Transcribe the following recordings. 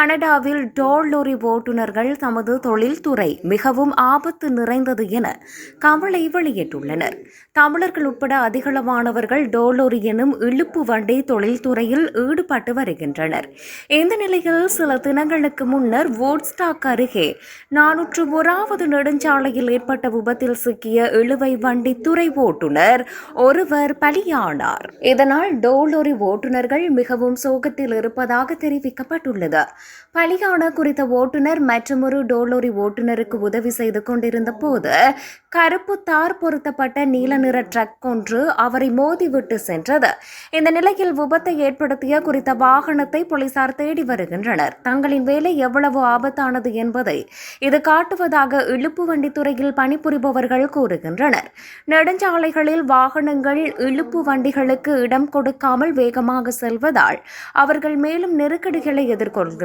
கனடாவில் toll lorry ஓட்டுநர்கள் தமது தொழில்துறை மிகவும் ஆபத்து நிறைந்தது என கவலை வெளியிட்டுள்ளனர். தமிழர்கள் உட்பட அதிகளவானவர்கள் டோல் லொரி எனும் இழுப்பு வண்டி தொழில்துறையில் ஈடுபட்டு வருகின்றனர். இந்த நிலையில் சில தினங்களுக்கு முன்னர் வோட்ஸ்டாக் அருகே நானூற்று ஓராவது நெடுஞ்சாலையில் ஏற்பட்ட விபத்தில் சிக்கிய இழுவை வண்டி துறை ஓட்டுநர் ஒருவர் பலியானார். இதனால் டோலோரி ஓட்டுநர்கள் மிகவும் சோகத்தில் இருப்பதாக தெரிவிக்கப்பட்டுள்ளது. பலிகான குறித்த ஓட்டுநர் மற்றொரு டோலோரி ஓட்டுநருக்கு உதவி செய்து கொண்டிருந்த போது கருப்பு தார் பொருத்தப்பட்ட நீல நிற ட்ரக் ஒன்று அவரை மோதிவிட்டு சென்றது. இந்த நிலையில் விபத்தை ஏற்படுத்திய குறித்த வாகனத்தை போலீசார் தேடி வருகின்றனர். தங்களின் வேலை எவ்வளவு ஆபத்தானது என்பதை இது காட்டுவதாக இழுப்பு வண்டி துறையில் பணிபுரிபவர்கள் கூறுகின்றனர். நெடுஞ்சாலைகளில் வாகனங்கள் இழுப்பு வண்டிகளுக்கு இடம் கொடுக்காமல் வேகமாக செல்வதால் அவர்கள் மேலும் நெருக்கடிகளை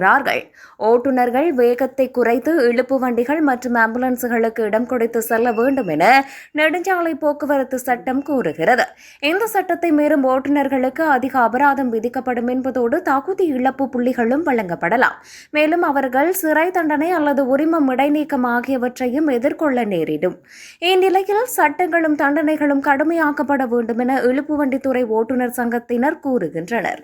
வருகிறார்கள். ஓட்டுநர்கள் வேகத்தை குறைத்து இழுப்பு வண்டிகள் மற்றும் ஆம்புலன்ஸுகளுக்கு இடம் கொடுத்து செல்ல வேண்டும் என நெடுஞ்சாலை போக்குவரத்து சட்டம் கூறுகிறது. இந்த சட்டத்தை மீறும் ஓட்டுநர்களுக்கு அதிக அபராதம் விதிக்கப்படும் என்பதோடு தகுதி இழப்பு புள்ளிகளும் வழங்கப்படலாம். மேலும் அவர்கள் சிறை தண்டனை அல்லது உரிமம் இடைநீக்கம் ஆகியவற்றையும் எதிர்கொள்ள நேரிடும். இந்நிலையில் சட்டங்களும் தண்டனைகளும் கடுமையாக்கப்பட வேண்டும் என இழுப்பு வண்டித்துறை ஓட்டுநர் சங்கத்தினர் கூறுகின்றனர்.